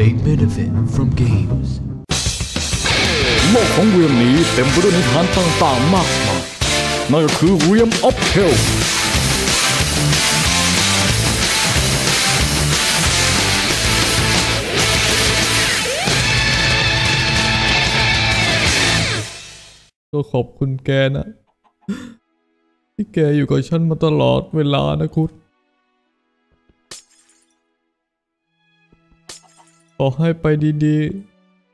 They benefit from games. โลกของเวียมนี้เต็มไปด้วยนิทานต่างๆมากมายนั่นก็คือเวียมออฟเทลก็ขอบคุณแกนะ ที่แกอยู่กับฉันมาตลอดเวลานะคุด ขอให้ไปดี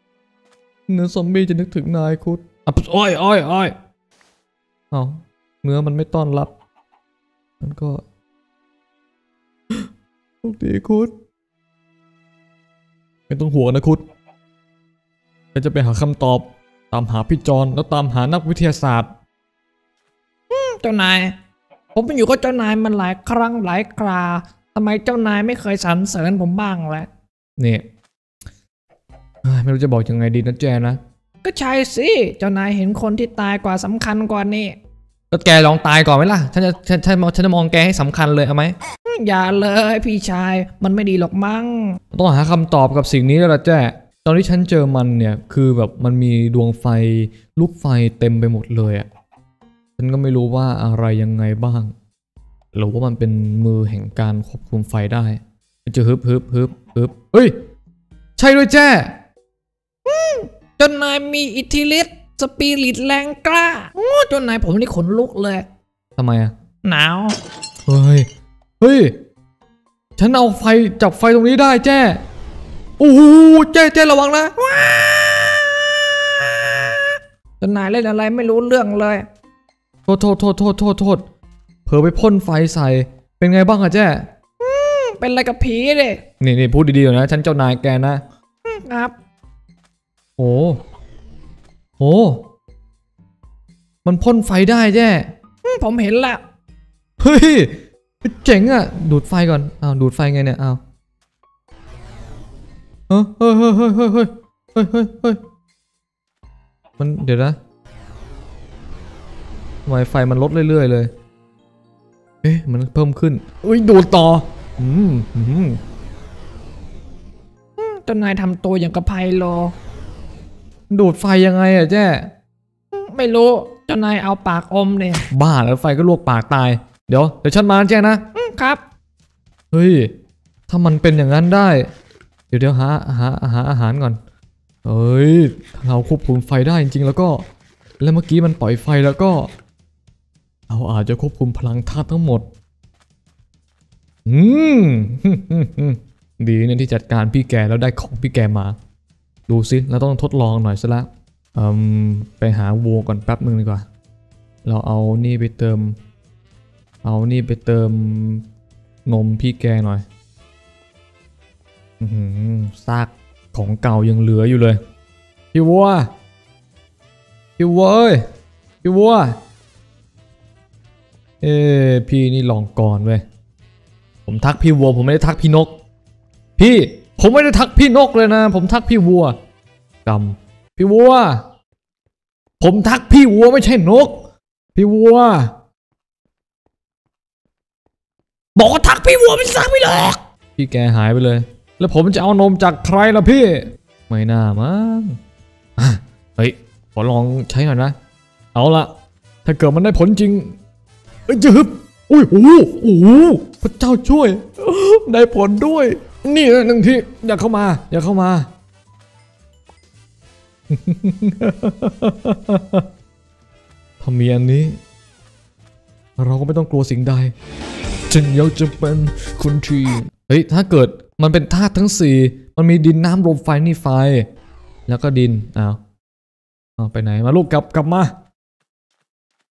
ๆ เนื้อซอมบี้จะนึกถึงนายคุดอะอ้อยอ้อยอ้อยเอาเนื้อมันไม่ต้อนรับ มันก็โชคดีคุด ไม่ต้องห่วงนะคุดฉันจะไปหาคำตอบ ตามหาพี่จอนแล้วตามหานักวิทยาศาสตร์เจ้านาย ผมไปอยู่กับเจ้านายมันหลายครั้งหลายคราทำไมเจ้านายไม่เคยสรรเสริญผมบ้างแหละนี่เอ้ย ไม่รู้จะบอกยังไงดีนะแจนะ ก็ใช่สิ เจ้านายเห็นคนที่ตายกว่าสำคัญกว่านี่ก็แกลองตายก่อนไหมล่ะ ฉันจะฉันฉันฉันจะมองแกให้สำคัญเลยเอาไหม อย่าเลยพี่ชาย มันไม่ดีหรอกมั้ง ต้องหาคำตอบกับสิ่งนี้แล้วล่ะแจ้ตอนที่ฉันเจอมันเนี่ย คือแบบมันมีดวงไฟลูกไฟเต็มไปหมดเลยอะ่ะ ฉันก็ไม่รู้ว่าอะไรยังไงบ้าง หรือว่ามันเป็นมือแห่งการควบคุมไฟได้มันจะฮึบฮึบฮึบฮึบเฮ้ย ใช่ด้วยแจ้ เจ้านายมีอิทธิฤทธิ์สปิริตแรงกล้าโอ้เจ้านายผมนี่ขนลุกเลยทำไมอะหนาว เฮ้ย เฮ้ย ฉันเอาไฟจับไฟตรงนี้ได้แจ้โอ้โหแจ้แจ้ระวังนะเจ้านายเล่นอะไรไม่รู้เรื่องเลย โทษโทษโทษโทษโทษโทษเผลอไปพ่นไฟใส่ เป็นไงบ้างอะแจ้เป็นอะไรกับผีเด้นี่นี่พูดดีๆหน่อยนะ ฉันเจ้านายแกนะครับ โห โห มันพ่นไฟได้แจ้ผมเห็นละ เฮ้ย เจ๋งอะดูดไฟก่อนอ้าวดูดไฟไงเนี่ยอ้าวเฮ้ยเฮ้ยเฮ้ยเฮ้ยเฮ้ยเฮ้ยเฮ้ยมันเดี๋ยวนะทำไมไฟมันลดเรื่อยๆเลย เอ๊ะมันเพิ่มขึ้นอุ้ยดูดต่อ อืมอืมต้นนายทำตัวอย่างกระไพโล ดูดไฟยังไงอะแจ้ ไม่รู้เจ้านายเอาปากอมเนี่ย บ้าแล้วไฟก็ลวกปากตาย เดี๋ยวเดี๋ยวฉันมานะแจ้นะอืมครับ เฮ้ย ถ้ามันเป็นอย่างนั้นได้ เดี๋ยวเดี๋ยวหาหาหาอาหารก่อนเฮ้ยถ้าเราควบคุมไฟได้จริงๆ แล้วก็ แล้วเมื่อกี้มันปล่อยไฟแล้วก็ เราอาจจะควบคุมพลังธาตุทั้งหมด อืม ดีเนี่ยที่จัดการพี่แกแล้วได้ของพี่แกมา ดูสิเราต้องทดลองหน่อยซะละไปหาวัวก่อนแป๊บหนึ่งดีกว่า เราเอานี่ไปเติม เอานี่ไปเติมนมพี่แกหน่อยอซากของเก่ายังเหลืออยู่เลย พี่วัว พี่วัวเอ้ย พี่วัว เอ้พี่นี่ลองก่อนเว้ย ผมทักพี่วัวผมไม่ได้ทักพี่นก พี่ ผมไม่ได้ทักพี่นกเลยนะ ผมทักพี่วัวกำพี่วัว ผมทักพี่วัวไม่ใช่นก พี่วัว บอกว่าทักพี่วัวไม่ซักไม่หรอกพี่แกหายไปเลย แล้วผมจะเอานมจากใครล่ะพี่ ไม่น่ามั้งเฮ้ยขอลองใช้หน่อยนะ เอาละถ้าเกิดมันได้ผลจริง เอ้ยจะฮึบอุ้ยโอ้โหพระเจ้าช่วย ได้ผลด้วย นี่หนึ่งที่อย่าเข้ามา อย่าเข้ามาถ้ามีอันนี้ เราก็ไม่ต้องกลัวสิ่งใดฉันอยากจะเป็นคนที่เฮ้ยถ้าเกิดมันเป็นธาตุทั้งสี่มันมีดินน้ำลมไฟนี่ไฟ แล้วก็ดินอ้าวเอาไปไหนมาลูกกลับกลับมา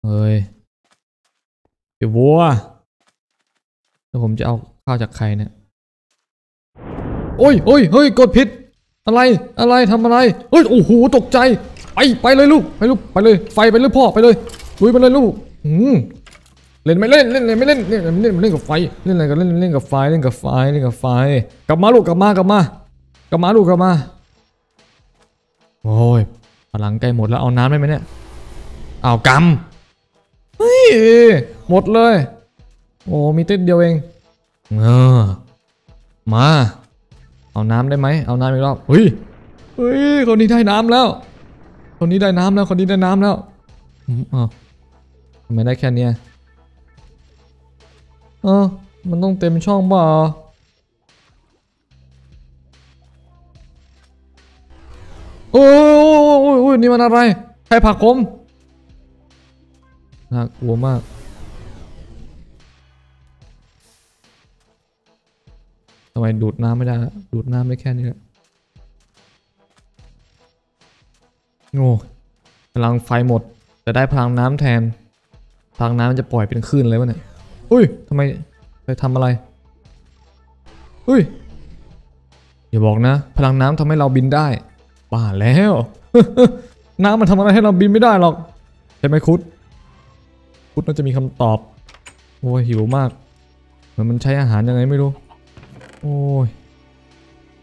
เฮ้ยไอ้วัวแล้วผมจะเอาข้าวจากใครเนี่ย โอ้ยโอ้ยเฮ้ยกดผิด อะไรอะไรทำอะไรเฮ้ยโอ้โหตกใจไปไปเลยลูกไปลูกไปเลยไฟไปเลยพ่อไปเลยลุยไปเลยลูกอืมเล่นไม่เล่นเล่นไม่เล่นเล่นเล่นเล่นกับไฟเล่นอะไรกันเล่นเล่นกับไฟเล่นกับไฟเล่นกับไฟกลับมาลูกกลับมากลับมากลับมาลูกกลับมาโอ้ยพลังใกล้หมดแล้วเอาน้ำได้ไหมเนี่ยเอากำเฮ้ยหมดเลย โอ้มีเต้นเดียวเองเออมา เอาน้ำได้ไหมเอาน้ำอีกรอบเฮ้ยเฮ้ยคนนี้ได้น้ำแล้ว คนนี้ได้น้ำแล้วคนนี้ได้น้ำแล้วอืมอ้าวทำไมได้แค่เนี้ยเออมันต้องเต็มช่องเปล่าโอ้ยโอ้ยโอ้ยโอ้ยนี่มันอะไรใครผลักผมน่ากลัวมาก ทำไมดูดน้ำไม่ได้ ดูดน้ำได้แค่นี้ละโง่พลังไฟหมด จะได้พลังน้ำแทน พลังน้ำมันจะปล่อยเป็นคลื่นเลยวะเนี่ย อุ้ยทำไมไปทำอะไร อุ้ยอย่าบอกนะ พลังน้ำทำให้เราบินได้บ้าแล้ว น้ำมันทำอะไรให้เราบินไม่ได้หรอก ใช่ไหมคุด คุดน่าจะมีคำตอบ โอ้หิวมาก เหมือนมันใช้อาหารยังไงไม่รู้ โอ้ย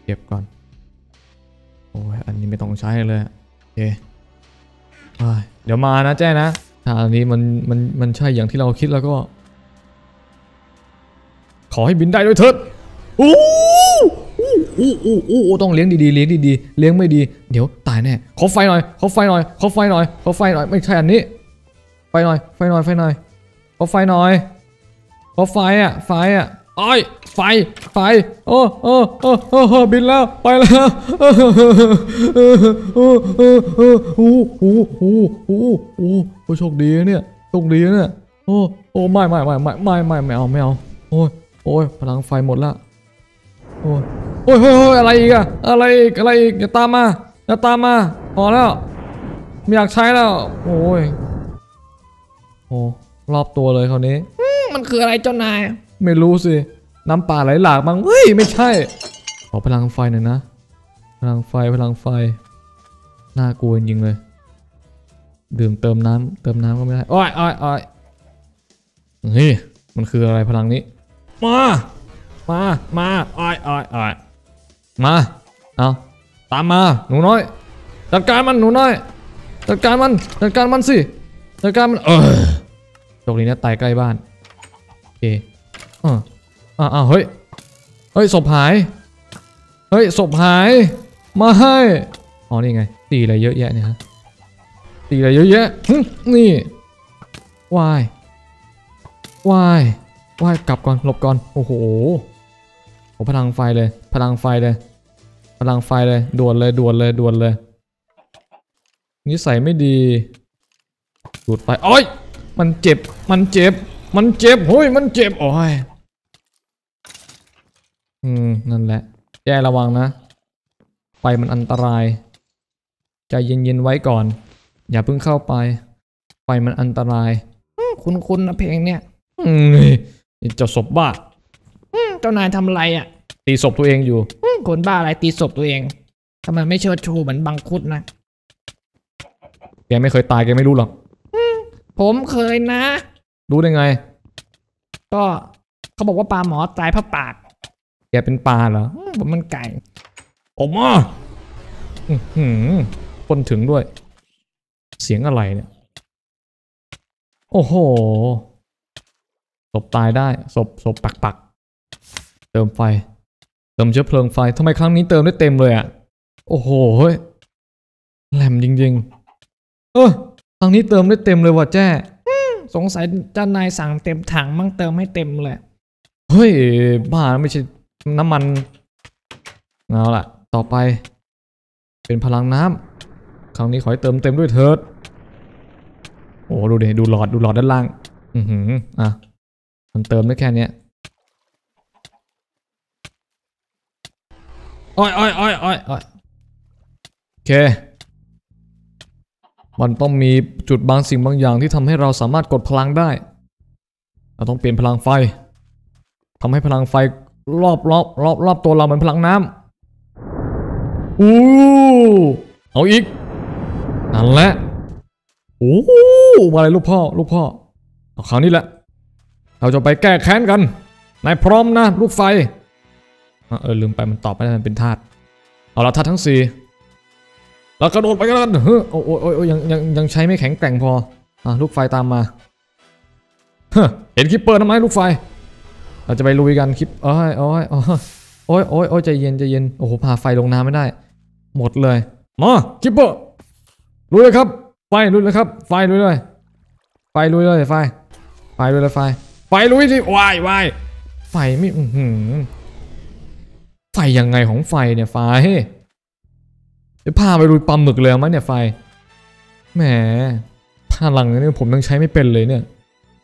เก็บก่อน โอ้ย อันนี้ไม่ต้องใช้เลยโอเคเดี๋ยวมานะแจ้นะ ถ้าอันนี้มันมันมันใช่อย่างที่เราคิดแล้วก็ ขอให้บินได้ด้วยเถิดโอ้โอ้โอ้โอ้โอ้ต้องเลี้ยงดีๆ เลี้ยงดีๆ เลี้ยงไม่ดี เดี๋ยวตายแน่ ขอไฟหน่อย ขอไฟหน่อย ขอไฟหน่อย ขอไฟหน่อย ไม่ใช่อันนี้ ไฟหน่อย ไฟหน่อย ไฟหน่อย ขอไฟหน่อย ขอไฟอะ ไฟอะ อ้ยไฟ ไฟ โอ้โอ้โอ้โอ้บินแล้ว ไปแล้วโอ้โหโอ้โหโอ้โหโอ้โหโชคดีเนี่ย โชคดีเนี่ย โอ้โอ้ไม่ไม่ไม่ไม่ไม่ไม่ไม่เอาไม่เอา โอ้ยโอ้ยพลังไฟหมดละ โอ้ยโอ้ยโอ้ยอะไรอีกอะอะไรอีก อะไรอีก อย่าตามมา อย่าตามมา พอแล้ว ไม่อยากใช้แล้ว โอ้ย โอ้รอบตัวเลยคราวนี้ มันคืออะไรเจ้านาย ไม่รู้สิ น้ำป่าไหลหลากมั้งเฮ้ย ไม่ใช่ ขอพลังไฟหน่อยนะ พลังไฟ พลังไฟ น่ากลัวจริงเลย ดื่มเติมน้ำเติมน้ำก็ไม่ได้โอ้ยโอ้ยโอ้ยเฮ้ย มันคืออะไรพลังนี้ มา มา มาอ้อยอ้อยอ้อยมา เอาตามมา หนูน้อย จัดการมัน หนูน้อย จัดการมัน จัดการมันสิ จัดการมัน เออโชคดีนะตายใกล้บ้าน โอเค อ่าอ่าอ่าเฮ้ย เฮ้ยศพหาย เฮ้ยศพหาย มาให้ อ๋อนี่ไง ตีอะไรเยอะแยะเนี่ยฮะ ตีอะไรเยอะแยะนี่ วาย วาย วายกลับก่อน หลบก่อน โอ้โหโอ้พลังไฟเลย พลังไฟเลย พลังไฟเลย ด่วนเลย ด่วนเลย ด่วนเลย นิสัยไม่ดีดูดไป โอ้ย มันเจ็บ มันเจ็บ มันเจ็บ เฮ้ย มันเจ็บ โอ้ย อืม นั่นแหละ แย่ระวังนะไฟมันอันตราย ใจเย็นๆไว้ก่อน อย่าเพิ่งเข้าไปไฟมันอันตราย คุณคุณนะเพลงเนี่ย อืมนี่นี่เจ้าศพบ้าอืมเจ้านายทำอะไรอะ ตีศพตัวเองอยู่อืมคนบ้าอะไรตีศพตัวเองทำไมไม่เชิดชูเหมือนบังคุดนะ แกไม่เคยตายแกไม่รู้หรอกผมเคยนะ รู้ได้ไง ก็เขาบอกว่าปลาหมอตายเพราะปาก แกเป็นปลาเหรออืมผมมันไก่ออกมาอื้อหือคนถึงด้วย เสียงอะไรเนี่ย โอ้โหศพตายได้ศพศพปักปักเติมไฟ เติมเชื้อเพลิงไฟทำไมครั้งนี้เติมได้เต็มเลยอะ โอ้โหเฮ้ยแหลมจริงๆ เออครั้งนี้เติมได้เต็มเลยว่ะแจ้สงสัยเจ้านายสั่งเต็มถังมั่งเติมให้เต็มเลย เฮ้ยบ้าไม่ใช่ น้ำมันเอาล่ะ ต่อไป เป็นพลังน้ำครั้งนี้ขอให้เติมเต็มด้วยเถิดโอ้ดูดิดูหลอดดูหลอดด้านล่าง อือหืออะมันเติมได้แค่นี้อ้อยอ้อยอ้อยอ้อยอ้อยโอเค มันต้องมีจุดบางสิ่งบางอย่างที่ทำให้เราสามารถกดพลังได้ เราต้องเปลี่ยนพลังไฟทำให้พลังไฟ รอบรอบรอบรอบตัวเราเหมือนพลังน้ำอู้เอาอีกนั่นแหละโอ้โหมาเลยลูกพ่อลูกพ่อเอาคราวนี้แหละ เราจะไปแก้แค้นกัน นายพร้อมนะ ลูกไฟอะเออลืมไปมันตอบไม่ได้มันเป็นธาตุเอาละธาตุทั้งสี่เรากระโดดไปกันเฮ้ยโอ้ยโอ้ยโอ้ยยังยังยังใช้ไม่แข็งแกร่งพออะลูกไฟตามมาเฮ้อเห็นคิปเปอร์ทำไมลูกไฟ เราจะไปลุยกันคลิปโอ้ยโอ้ยโอ้ยโอ้ยโอ้ยใจเย็นใจเย็นโอ้โหพาไฟลงน้ำไม่ได้ หมดเลยมาคิปเปอร์ลุยเลยครับ ไฟลุยเลยครับ ไฟลุยเลย ไฟลุยเลยไฟ ไฟลุยเลยไฟ ไฟลุยที่วายวายไฟไม่อือหือไฟยังไงของไฟเนี่ยไฟเดี๋ยวพาไปลุยปลาหมึกเลยเอาไหมเนี่ยไฟแหมพลังเนี่ยผมยังใช้ไม่เป็นเลยเนี่ย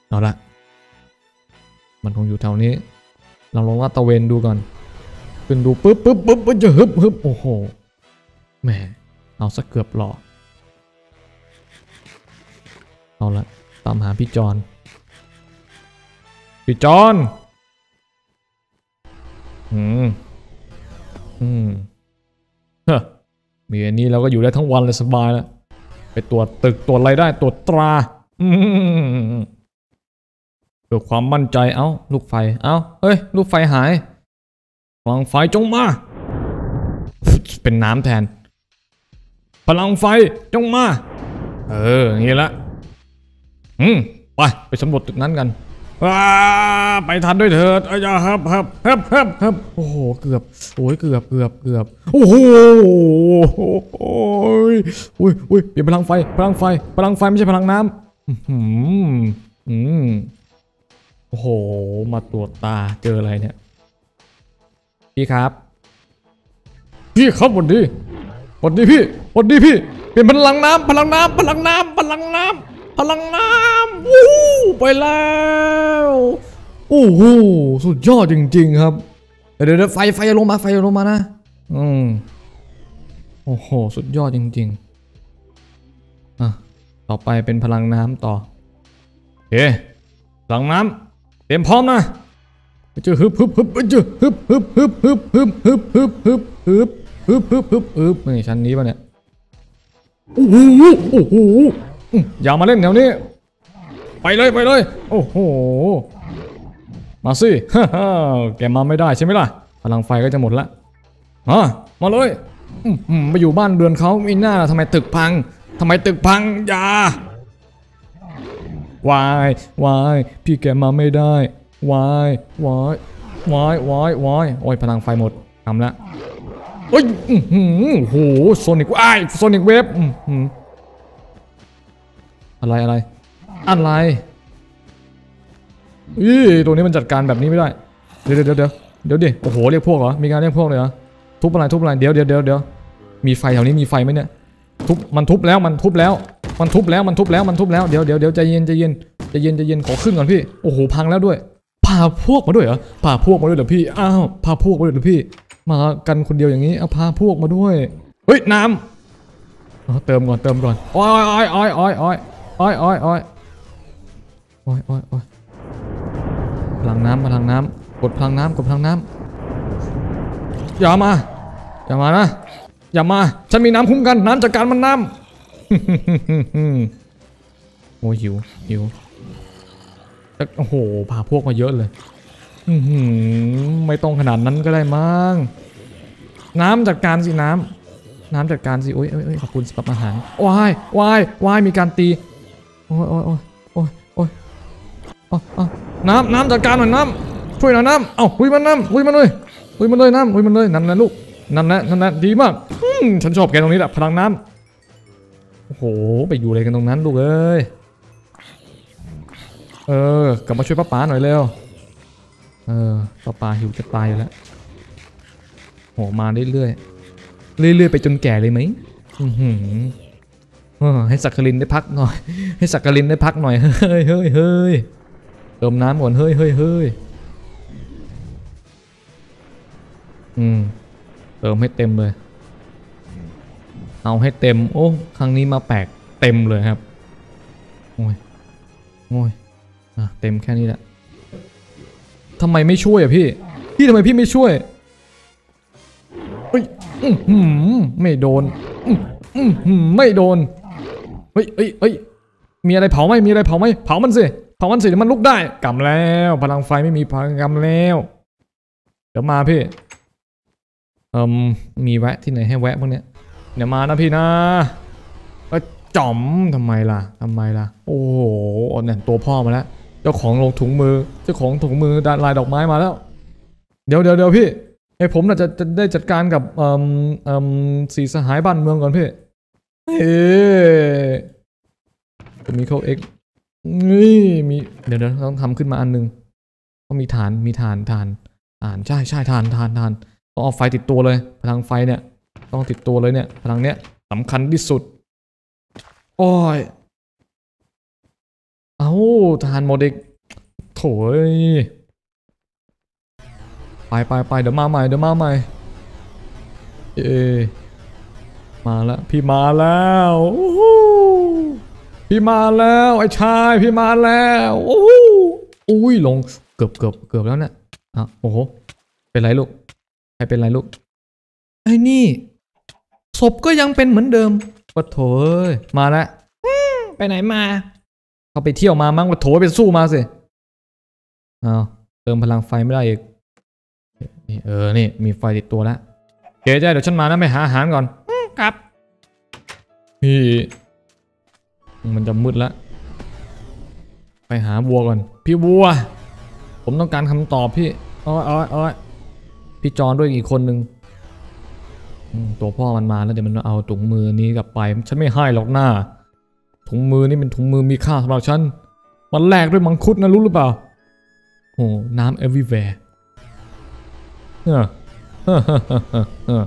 เอาละ มันคงอยู่แถวนี้เราลองลาดตะเวนดูก่อนขึ้นดูปุ๊บปุ๊บปุ๊บปุ๊บจะฮึบฮึบโอ้โหแหมเอาสักเกือบหล่อเอาละตามหาพี่จอนพี่จอนอืมอืมเฮ้อมีอันนี้เราก็อยู่ได้ทั้งวันเลยสบายแล้วไปตรวจตึกตรวจอะไรได้ตรวจตรา อืม พื่อความมั่นใจเอ้า ลูกไฟ เอ้า เฮ้ย ลูกไฟหายพลังไฟจงมา เป็นน้ำแทน พลังไฟจงมา เอออย่างนี้ละ อืม ไป ไปสำรวจตึกนั้นกันว้าไปทันด้วยเถิดอายาฮับฮับฮับฮับฮับโอ้โห เกือบ โอ้ย เกือบ เกือบ เกือบ โอ้โหโอ้ยอุ้ยอุ้ยเปลี่ยนพลังไฟ พลังไฟ พลังไฟไม่ใช่พลังน้ำอืมอืม โอ้โห มาตรวจตาเจออะไรเนี่ย พี่ครับ พี่ครับวัสดีวัสดีพี่วัสดีพี่ เปลี่ยนพลังน้ำพลังน้ำพลังน้ำพลังน้ำพลังน้ำวู้ไปแล้วโอ้โหสุดยอดจริง ๆ ครับ เดี๋ยวเดี๋ยวไฟไฟลงมาไฟลงมานะ อืมโอ้โห สุดยอดจริง ๆ อะ ต่อไปเป็นพลังน้ำต่อ โอเคพลังน้ำ ตรียมพร้อมนะเจอฮึบฮึบฮึบเจอฮึบฮึบฮึบฮึบฮึบฮึบฮึบฮึบฮึบฮึบฮึบฮึบฮึบนี่ชั้นนี้ป่ะเนี่ยโอ้โหโอ้โหอืมอย่ามาเล่นแถวนี้ ไปเลยไปเลย โอ้โห มาสิฮ่าฮ่าแกมาไม่ได้ใช่ไหมล่ะ พลังไฟก็จะหมดละอะมาเลยอืมอืมไปอยู่บ้านเรือนเขามีหน้าล่ะทำไมตึกพังทำไมตึกพังอย่า วายวายพี่แกมาไม่ได้วายวายวายวายวายโอ้ยพลังไฟหมดทำละเอ้ยโอ้โหโซนิกอ้ายโซนิกเวฟอะไรอะไร อะไรอีตัวนี้มันจัดการแบบนี้ไม่ได้ เดี๋ยวเดี๋ยวเดี๋ยวเดี๋ยวดิโอ้โหเรียกพวกเหรอมีการเรียกพวกเลยเหรอทุบอะไรทุบอะไรเดี๋ยวเดี๋ยวเดี๋ยวเดี๋ยวมีไฟแถวนี้มีไฟไหมเนี่ยทุบมันทุบแล้วมันทุบแล้ว มันทุบแล้วมันทุบแล้วมันทุบแล้วเดี๋ยวเดี๋ยวเดี๋ยวใจเย็นใจเย็นใจเย็นใจเย็นขอขึ้นก่อนพี่โอ้โหพังแล้วด้วยพาพวกมาด้วยเหรอพาพวกมาด้วยเหรอพี่อ้าวพาพวกมาด้วยเหรอพี่ มากันคนเดียวอย่างนี้เอาพาพวกมาด้วยเฮ้ยน้ำเอาเติมก่อนเติมก่อนอ้อยอ้อยอ้อยอ้อยอ้อยอ้อยอ้อยอ้อยอ้อยอ้อยอ้อยพลังน้ำพลังน้ำกดพลังน้ำกดพลังน้ำอย่ามาอย่ามานะอย่ามา ฉันมีน้ำคุ้มกัน น้ำจากการมันน้ำ โอ้หิวหิวโอ้โหพาพวกมาเยอะเลยไม่ต้องขนาดนั้นก็ได้มั้งน้ำจัดการสิน้ำน้ำจัดการสิโอ้ยโอ้ยขอบคุณสำหรับอาหารวายวายวายมีการตีโอ้ยโอ้ยโอ้ยโอ้ยโอ้ยน้ำน้ำจัดการหน่อยน้ำช่วยหน่อยน้ำเอ้าลุยมันน้ำลุยมันเลยลุยมันเลยน้ำลุยมันเลยนั่นแหละลูกนั่นแหละนั่นแหละดีมากฉันชอบแกตรงนี้แหละพลังน้ำ โอ้โห ไปอยู่อะไรกันตรงนั้นลูกเอ้ย เออ กลับมาช่วยป้าป๋าหน่อยเร็ว เออ ป้าป๋าหิวจะตายอยู่แล้วโหมาเรื่อยๆ เรื่อยๆ ไปจนแก่เลยไหมอือหือออให้สักกลินได้พักหน่อย ให้สักกลินได้พักหน่อย เฮ้ยเฮ้ยเฮ้ยเติมน้ำก่อน เฮ้ยเฮ้ยเฮ้ยอืม เติมให้เต็มเลย เอาให้เต็ม โอ้ครั้งนี้มาแปลกเต็มเลยครับโอ้ยโอ้ยอะเต็มแค่นี้แหละทำไมไม่ช่วยอะพี่ พี่ทำไมพี่ไม่ช่วยเฮ้ยอื้อหือไม่โดนอื้ออื้อหือไม่โดนเฮ้ยเฮ้ยเฮ้ยมีอะไรเผาไหมมีอะไรเผาไหมเผามันสิเผามันสิมันลุกได้กำแล้ว พลังไฟไม่มีพลังกำแล้ว เดี๋ยวมาพี่เอ่มมีแวะที่ไหนให้แวะพวกเนี้ย เดี๋ยวมานะพี่นะเอ้ยจ๋อมทำไมล่ะทำไมล่ะ โอ้โหเนี่ยตัวพ่อมาแล้ว เจ้าของลงถุงมือ เจ้าของถุงมือดานลายดอกไม้มาแล้ว เดี๋ยวเดี๋ยวเดี๋ยวพี่ไอ้ผมน่ะจะจะได้จัดการกับเอ่มเอ่มสีสหายบ้านเมืองก่อนพี่เฮ้จะมีเข้าเอ็กนี่มีเดี๋ยวเดี๋ยวต้องทำขึ้นมาอันหนึงต้องมีฐานมีฐานฐานฐานใช่ใช่ฐานฐานฐานต้องเอาไฟติดตัวเลย พลังไฟเนี่ย ต้องติดตัวเลยเนี่ย พลังเนี้ยสำคัญที่สุด โอ้ย เอาทหารหมดเด็กโถยไปไปไปเดี๋ยวมาใหม่เดี๋ยวมาใหม่ เอ มาแล้วพี่มาแล้วพี่มาแล้วไอ้ชายพี่มาแล้วอู้หูอุ้ยลงเกือบเกือบเกือบแล้วเนี่ยอะโอ้โหเป็นไรลูกใครเป็นไรลูกไอ้นี่ ศพก็ยังเป็นเหมือนเดิมปะโถเอ้ยมาแล้วไปไหนมา เขาไปเที่ยวมามั้งว่าโถไปสู้มาสิเอาเติมพลังไฟไม่ได้อีกนี่เออนี่มีไฟติดตัวแล้วเจ๊จ้าเดี๋ยวฉันมานะไปหาอาหารก่อนครับพี่มันจะมืดแล้วไปหาวัวก่อน พี่วัว ผมต้องการคำตอบพี่อ้อยอ้อยอ้อยพี่จอนด้วยอีกคนนึงอืม ตัวพ่อมันมาแล้วเดี๋ยวมันเอาถุงมือนี้กลับไป ฉันไม่ให้หรอกหน้า ถุงมือนี่เป็นถุงมือมีค่าสำหรับฉัน มันแลกด้วยมังคุดนะรู้หรือเปล่า โอ้น้ำ everywhere เฮ้อเฮ้อเฮ้อเฮ้อเฮ้อ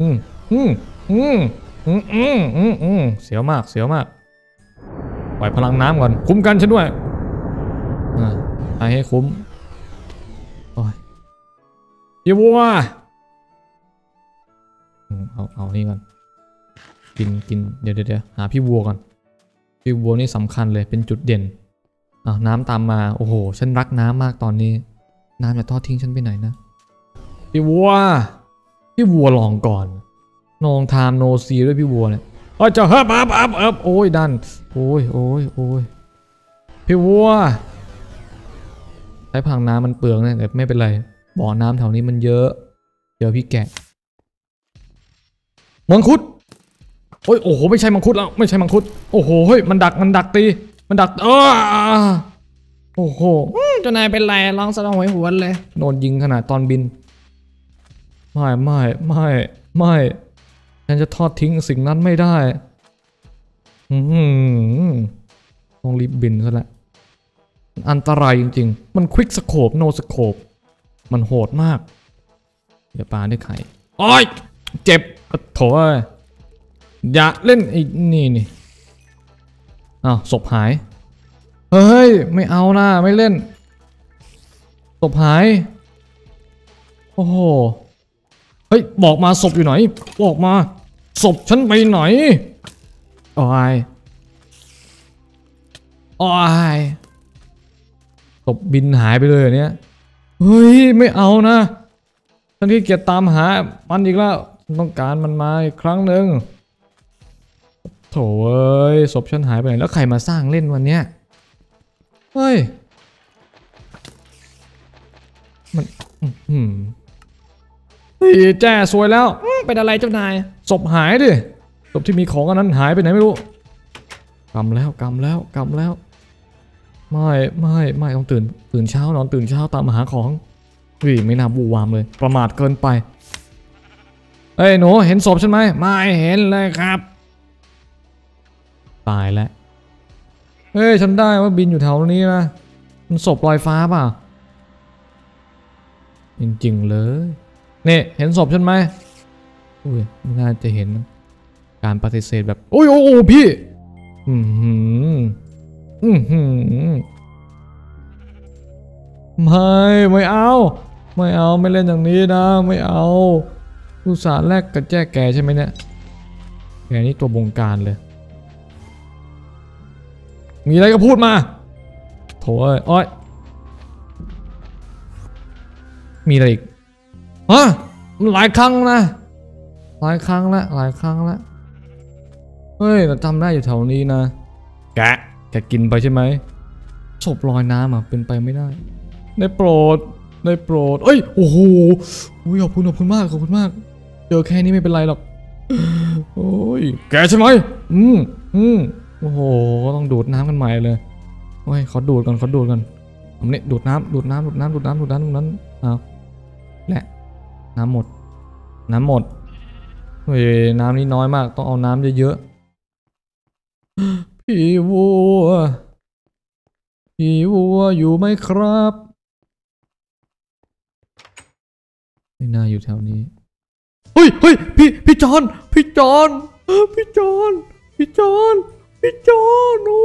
อืมอืมอืมอืมอืมอืมอืมเสียวมาก เสียวมาก ปล่อยพลังน้ำก่อน คุ้มกันฉันด้วยอ่าให้คุ้ม พี่วัวอืมเอาเอานี่ก่อนกินกินเดี๋ยวเดี๋ยวเดี๋ยวหาพี่วัวก่อนพี่วัวนี่สำคัญเลยเป็นจุดเด่นอ่าวน้ำตามมาโอ้โหฉันรักน้ำมากตอนนี้น้ำจะทอดทิ้งฉันไปไหนนะพี่วัวพี่วัวลองก่อนนองไทม์โนซีด้วยพี่วัวเนี่ยโอ้ยจะเฮิบอับอับอับโอ้ยดันโอ้ยโอ้ยโอ้ยพี่วัวใช้พลังน้ำมันเปลืองนะแต่ไม่เป็นไร บ่อน้ำแถวนี้มันเยอะ เดี๋ยวพี่แกะมังคุดโอ้ยโอ้โหไม่ใช่มังคุดแล้วไม่ใช่มังคุดโอ้โหเฮ้ยมันดักมันดักตี มันดักเออโอ้โหเจ้านายเป็นไรร้องสะท้อนหวยหวนเลยโดนยิงขนาดตอนบิน ไม่ไม่ไม่ไม่ฉันจะทอดทิ้งสิ่งนั้นไม่ได้อื้อหือต้องรีบบินซะและมันอันตรายจริง ๆ มันควิกสโคปโนสโคป มันโหดมาก เดี๋ยวปาด้วยไข่โอ้ยเจ็บโถเอ้ยอย่าเล่นไอ้นี่นี่อ้าวศพหาย เฮ้ย ไม่เอานะไม่เล่นศพหาย โอ้โห เฮ้ย บอกมาศพอยู่ไหน บอกมาศพฉันไปไหนโอ้ยโอ้ยศพบินหายไปเลยเหรอเนี่ย เฮ้ย ไม่เอานะฉันที่เกียจตามหา มันอีกแล้วต้องการมันมาอีกครั้งหนึ่งโถเอ้ยศพฉันหายไปไหน แล้วใครมาสร้างเล่นวันเนี้ยเฮ้ย มันอืมเฮ้ยแจ้สวยแล้ว เป็นอะไรเจ้านาย ศพหายดิ ศพที่มีของอันนั้นหายไปไหนไม่รู้ กำแล้วกำแล้วกำแล้ว ไม่ไม่ไม่ต้องตื่นตื่นเช้านอนตื่นเช้าตามหาของวิไม่น่าบูวามเลย ประมาทเกินไปเอ้ยหนูเห็นศพฉันไหมไม่เห็นเลยครับ ตายแล้วเฮ้ยฉันได้ว่าบินอยู่แถวนี้นะมันศพลอยฟ้าเปล่าจริงๆเลยนี่เห็นศพฉันไหมอุ้ยไม่น่าจะเห็น การปฏิเสธแบบโอ้ยโอ้โอ้พี่ อือหื ออือหือไม่ไม่เอา ไม่เอาไม่เล่นอย่างนี้นะ ไม่เอาลูกสารแรกกับแจ้แกใช่ไหมเนี่ยแกนี่ตัวบงการเลย มีอะไรก็พูดมาโถเอ้ยอ้อยมีอะไรอีกฮะมันหลายครั้งนะหลายครั้งละหลายครั้งละเฮ้ยเราจำได้อยู่แถวนี้นะ แก แกกินไปใช่ไหมศพลอยน้ำอะเป็นไปไม่ได้ ได้โปรด ได้โปรด เอ้ย โอ้โหอุ๊ยขอบคุณขอบคุณมากขอบคุณมาก เจอแค่นี้ไม่เป็นไรหรอก โอ้ย แกใช่ไหม อืมอืมโอ้โหต้องดูดน้ำกันใหม่เลย โอ้ยขอดูดก่อนขอดูดก่อนขผมเนี่ยดูดน้ำดูดน้ำดูดน้ำดูดน้ำดูดน้ำดูดน้ำเอาแหละ น้ำหมด น้ำหมด เฮ้ย น้ำนี่น้อยมาก ต้องเอาน้ำเยอะๆ พี่วัว พี่วัวอยู่ไหมครับไม่น่าอยู่แถวนี้ เฮ้ยเฮ้ยพี่พี่จอน พี่จอน พี่จอน พี่จอน พี่จอนโอ้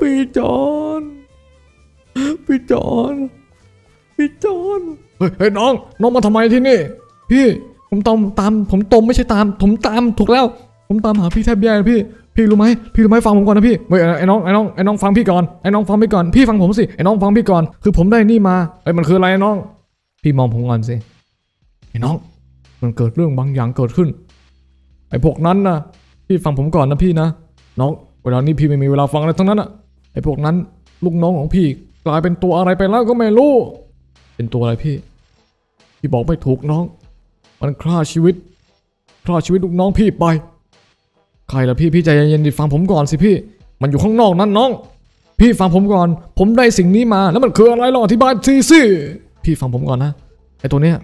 พี่จอน พี่จอน พี่จอน เฮ้ยเฮ้ยน้อง น้องมาทำไมที่นี่ พี่ ผมตามตาม ผมตรงไม่ใช่ตาม ผมตามถูกแล้ว ผมตามหาพี่แทบแย่เลยพี่ พี่รู้ไหมพี่รู้ไหมฟังผมก่อนนะพี่เฮ้ยไอ้น้องไอ้น้องไอ้น้องฟังพี่ก่อนไอ้น้องฟังพี่ก่อนพี่ฟังผมสิไอ้น้องฟังพี่ก่อนคือผมได้นี่มาเอ้ยมันคืออะไรไอ้น้อง พี่มองผมก่อนสิไอ้น้อง มันเกิดเรื่องบางอย่างเกิดขึ้น ไอ้พวกนั้นนะพี่ฟังผมก่อนนะพี่นะน้องเวลานี้พี่ไม่มีเวลาฟังอะไรทั้งนั้นอะไอ้พวกนั้นลูกน้องของพี่กลายเป็นตัวอะไรไปแล้วก็ไม่รู้ เป็นตัวอะไรพี่ พี่บอกไม่ถูกน้อง มันฆ่าชีวิตฆ่าชีวิตลูกน้องพี่ไป ใครล่ะพี่พี่ใจเย็นๆดิฟังผมก่อนสิพี่ มันอยู่ข้างนอกนั้นน้อง พี่ฟังผมก่อน ผมได้สิ่งนี้มาแล้วมันคืออะไรลองอธิบายทีสิพี่ฟังผมก่อนนะไอตัวเนี้ย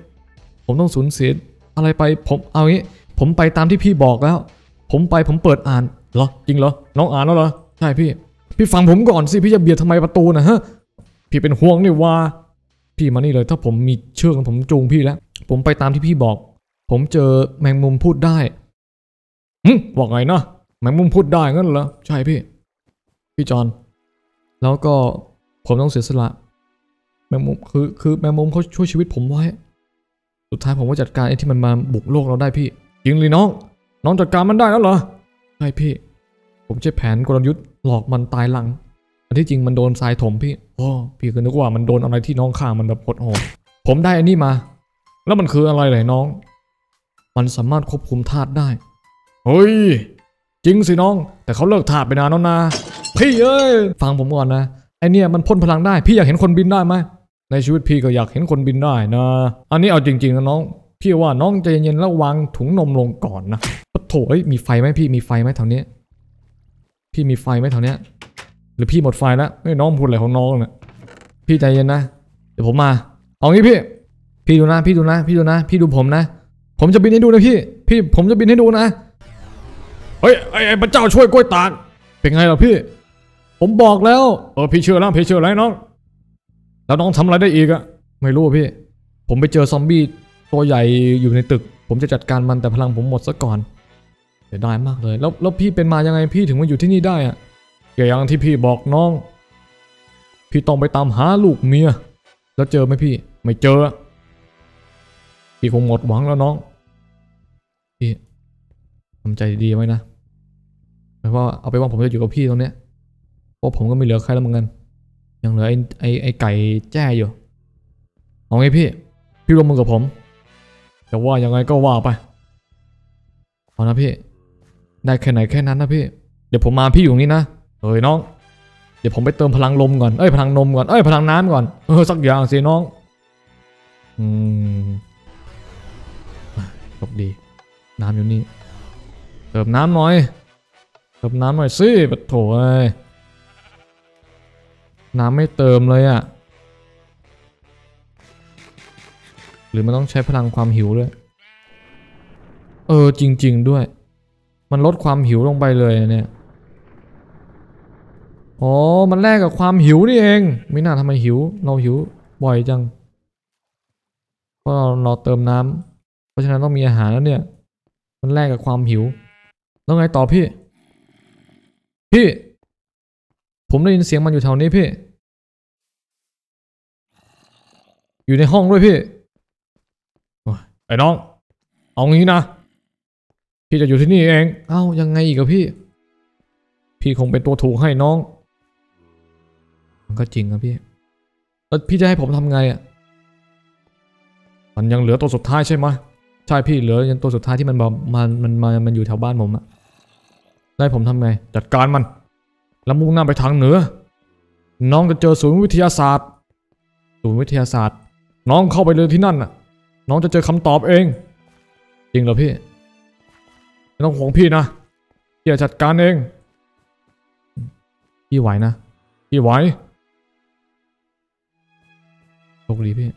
ผมต้องสูญเสียอะไรไปผมเอางี้ ผมไปตามที่พี่บอกแล้ว ผมไปผมเปิดอ่านเหรอจริงเหรอน้องอ่านแล้วเหรอใช่พี่ พี่ฟังผมก่อนสิพี่จะเบียดทำไมประตูนะฮะพี่เป็นห่วงนี่ว่า พี่มานี่เลย ถ้าผมมีเชือกผมจูงพี่แล้ว ผมไปตามที่พี่บอก ผมเจอแมงมุมพูดได้ หึว่าไงนะแมงมุมพูดได้งั้นเหรอ ใช่พี่ พี่จอน แล้วก็ผมต้องเสียสละ แมงมุมคือคือแมงมุมเขาช่วยชีวิตผมไว้ สุดท้ายผมก็จัดการไอ้ที่มันมาบุกโลกเราได้พี่จริงเลยน้อง น้องจัดการมันได้แล้วเหรอ ใช่พี่ ผมใช้แผนกลยุทธ์หลอกมันตายหลัง อันที่จริงมันโดนทรายถมพี่โอ้พี่ก็นึกว่ามันโดนอะไรที่น้องข้างมันแบบโหดโหดผมได้อันนี้มา แล้วมันคืออะไรเลยน้อง มันสามารถควบคุมธาตุได้ เฮ้ย จริงสิน้อง แต่เขาเลิกธาตุไปนานแล้วนะพี่เอ้ยฟังผมก่อนนะไอเนี่ยมันพ่นพลังได้ พี่อยากเห็นคนบินได้ไหมในชีวิตพี่ก็อยากเห็นคนบินได้นะ อันนี้เอาจริงๆนะน้อง พี่ว่าน้องใจเย็นๆแล้ววางถุงนมลงก่อนนะปะโถเอ้ยมีไฟไหมพี่มีไฟไหมแถวนี้ พี่มีไฟไหมแถวนี้ หรือพี่หมดไฟแล้วเฮ้น้องพูดอะไรของน้องเนี่ยพี่ใจเย็นนะ เดี๋ยวผมมา เอางี้พี่ พี่ดูนะ พี่ดูนะ พี่ดูนะ พี่ดูผมนะ ผมจะบินให้ดูนะพี่ พี่ผมจะบินให้ดูนะ เฮ้ยไอ้ไอ้พระเจ้าช่วยกล้วยตากเป็นไงล่ะพี่ ผมบอกแล้วเออพี่เชื่อแล้วพี่เชื่อแล้วน้องแล้วน้องทำอะไรได้อีกอะไม่รู้พี่ ผมไปเจอซอมบี้ตัวใหญ่อยู่ในตึก ผมจะจัดการมันแต่พลังผมหมดซะก่อนเสียดายมากเลย แล้วแล้วพี่เป็นมายังไงพี่ถึงมาอยู่ที่นี่ได้อะอย่างที่พี่บอกน้อง พี่ต้องไปตามหาลูกเมีย แล้วเจอไหมพี่ ไม่เจอ พี่คงหมดหวังแล้วน้องพี่ ทำใจดีไว้นะหมายว่าเอาไปว่าผมจะอยู่กับพี่ตรงเนี้ยเพราะผมก็ไม่เหลือใครแล้วเหมือนกัน ยังเหลือไอ้ไอ้ไอ้ไก่แจ้อยู่ เอาไงพี่ พี่ร่วมมือกับผมแต่ว่ายังไงก็ว่าไปเอานะพี่ ได้แค่ไหนแค่นั้นนะพี่ เดี๋ยวผมมาพี่อยู่นี้นะเฮ้ยน้อง เดี๋ยวผมไปเติมพลังลมก่อน เอ้ยพลังนมก่อน เอ้ยพลังน้ำก่อน เออสักอย่างสิน้อง อืมโชคดี น้ำอยู่นี่ ติมน้ำหน่อย เติมน้ำหน่อยสิปะโถเอ้ยน้ำไม่เติมเลยอะ่ะหรือมันต้องใช้พลังความหิวด้วย เออจริง ๆด้วย มันลดความหิวลงไปเลยเนี่ยอ๋อ มันแลกกับความหิวนี่เอง ไม่น่าทำไมหิว เราหิวบ่อยจัง เพราะเราเราเติมน้ำ เพราะฉะนั้นต้องมีอาหารแล้วเนี่ย มันแลกกับความหิว แล้วไงต่อพี่ พี่ ผมได้ยินเสียงมันอยู่แถวนี้พี่ อยู่ในห้องด้วยพี่ไอ้น้อง เอางี้นะ พี่จะอยู่ที่นี่เอง เอ้ายังไงอีกอะพี่ พี่คงเป็นตัวถูกให้น้อง มันก็จริงครับพี่ แล้วพี่จะให้ผมทำไงอะมันยังเหลือตัวสุดท้ายใช่ไหมใช่พี่เหลือยังตัวสุดท้ายที่มันบบมันมันมันมันอยู่แถวบ้านผมอะ ได้ผมทำไง จัดการมัน แล้วมุ่งหน้าไปทางเหนือ น้องจะเจอศูนย์วิทยาศาสตร์ ศูนย์วิทยาศาสตร์ น้องเข้าไปเลยที่นั่นน่ะ น้องจะเจอคำตอบเอง จริงเหรอพี่ไม่ต้องห่วงพี่นะพี่จะจัดการเอง พี่ไหวนะ พี่ไหวโชคดีพี่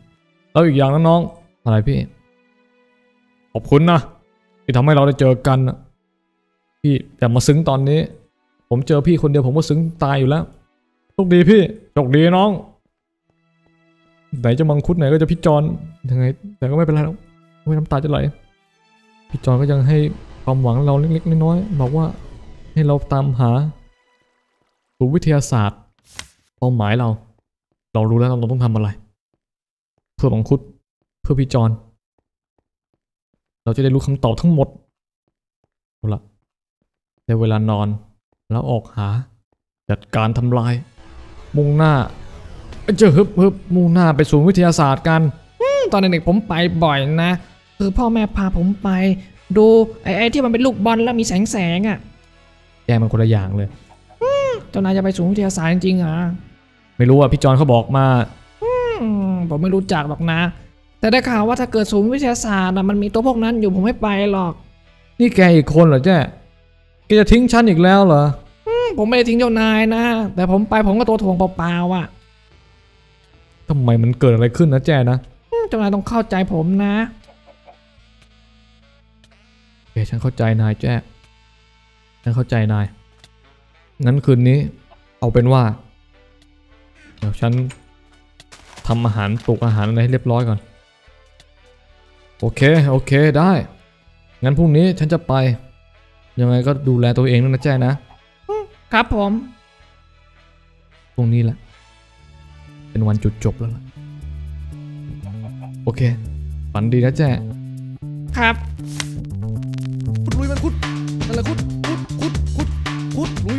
แล้วอีกอย่างนะน้อง อะไรพี่ ขอบคุณนะที่ทำให้เราได้เจอกันนะ พี่แต่มาซึ้งตอนนี้ ผมเจอพี่คนเดียวผมก็ซึ้งตายอยู่แล้วโชคดีพี่โชคดีน้อง ไหนจะมังคุดไหนก็จะพี่จอนยังไง แต่ก็ไม่เป็นไรหรอกไม่น้ำตาจะไหลพี่จอนก็ยังให้ความหวังเราเล็กๆน้อยๆบอกว่าให้เราตามหาศูนย์วิทยาศาสตร์เป้าหมายเรา เรารู้แล้วเราต้องทำอะไร เพื่อมังคุดเพื่อพี่จอน เราจะได้รู้คำตอบทั้งหมดเอาละ ในเวลานอน แล้วออกหา จัดการทำลาย มุ่งหน้าเจอฮึบฮึบมุ่งหน้าไปศูนย์วิทยาศาสตร์กันตอนเด็กๆผมไปบ่อยนะ คือพ่อแม่พาผมไป ดูไอ้ไอ้ที่มันเป็นลูกบอลแล้วมีแสงแสงอะ่ะแกมันคนละอย่างเลยเจ้านายจะไปศูนย์วิทยาศาสตร์จริงๆเหรอไม่รู้อะพี่จอนเขาบอกมาอผมไม่รู้จักหรอกนะ แต่ได้ข่าวว่าถ้าเกิดศูนย์วิทยาศาสตร์อะมันมีตัวพวกนั้นอยู่ผมไม่ไปหรอก นี่แกอีกคนเหรอแจ้ แกจะทิ้งฉันอีกแล้วเหรออืมผมไม่ได้ทิ้งเจ้านายนะ แต่ผมไปผมก็ตัวถ่วงเปล่าๆอะทำไมมันเกิดอะไรขึ้นนะแจ้นะอืมเจ้านายต้องเข้าใจผมนะโอเคฉันเข้าใจนายแจ้ฉันเข้าใจนาย งั้นคืนนี้ เอาเป็นว่า เดี๋ยวฉันทำอาหารปลูกอาหารอะไรให้เรียบร้อยก่อน โอเค โอเคได้ งั้นพรุ่งนี้ฉันจะไป ยังไงก็ดูแลตัวเองด้วยนะแจ้นะ ครับผมพรุ่งนี้แหละ เป็นวันจุดจบแล้วล่ะ โอเค ฝันดีนะแจ้ครับ ขุดลุยมันขุดนั่นแหละขุดขุดขุดขุดขุดลุยมันขุด